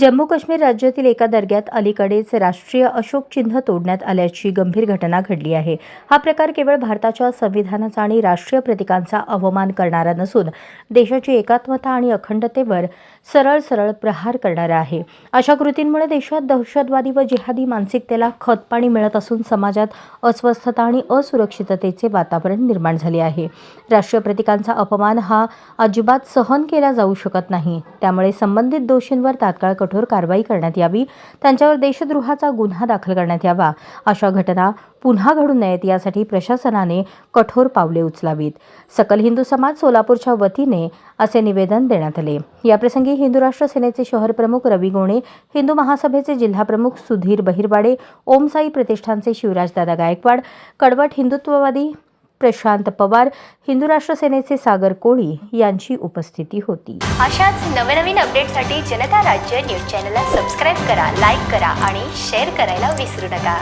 जम्मू काश्मीर राज्यातील एका दर्ग्यात अलीकडेच राष्ट्रीय अशोक चिन्ह तोडण्यात आल्याची गंभीर घटना घडली आहे. हा प्रकार केवळ भारताच्या संविधानाचा आणि राष्ट्रीय प्रतीकांचा अवमान करणारा नसून देशाची एकात्मता आणि अखंडतेवर सरळ सरळ प्रहार करणारा आहे. अशा कृतींमुळे देशात दहशतवादी व जिहादी मानसिकतेला खतपाणी मिळत असून समाजात अस्वस्थता आणि असुरक्षिततेचे वातावरण निर्माण झाले आहे. राष्ट्रीय प्रतीकांचा अपमान हा अजिबात सहन केला जाऊ शकत नाही. त्यामुळे संबंधित दोषींवर तात्काळ कठोर कारवाई करण्यात यावी त्यांच्यावर देशद्रोहाचा गुन्हा दाखल करण्यात यावा अशा घटना पुन्हा घडू नयेत यासाठी प्रशासनाने कठोर पावले उचलावीत. सकल हिंदू समाज सोलापूरच्या वतीने असे निवेदन देण्यात आले. याप्रसंगी हिंदू राष्ट्र सेनेचे शहर प्रमुख रवी गोणे हिंदू महासभेचे जिल्हा प्रमुख सुधीर बहिरवाडे ओमसाई प्रतिष्ठानचे शिवराजदादा गायकवाड कडवट हिंदुत्ववादी प्रशांत पवार हिंदू राष्ट्र सेनेचे सागर कोळी यांची उपस्थिती होती. अशाच नवनवीन अपडेटसाठी जनता राज्य न्यूज चॅनलला सबस्क्राईब करा लाईक करा आणि शेअर करायला विसरू नका.